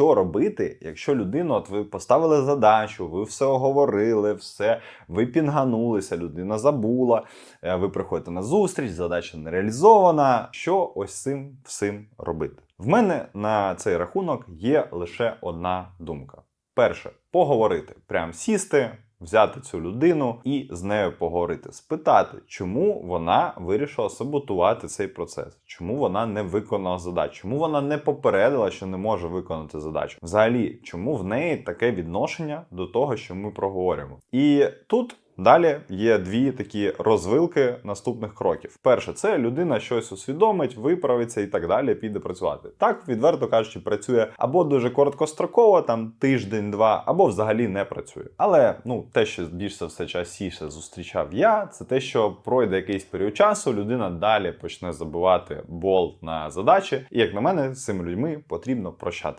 що робити, якщо людину, от ви поставили задачу, ви все оговорили, все, ви пінганулися, людина забула, е, ви приходите на зустріч, задача не реалізована. Що ось цим всім робити? В мене на цей рахунок є лише одна думка. Перше, поговорити, прям сісти, взяти цю людину і з нею поговорити, спитати, чому вона вирішила саботувати цей процес, чому вона не виконала задачу, чому вона не попередила, що не може виконати задачу. Взагалі, чому в неї таке відношення до того, що ми проговорюємо. І тут. Далі є дві такі розвилки наступних кроків. Перше, це людина щось усвідомить, виправиться і так далі, піде працювати. Так, відверто кажучи, працює або дуже короткостроково, там тиждень-два, або взагалі не працює. Але ну те, що більш за все частіше зустрічав я, це те, що пройде якийсь період часу, людина далі почне забивати болт на задачі. І як на мене, з цими людьми потрібно прощати.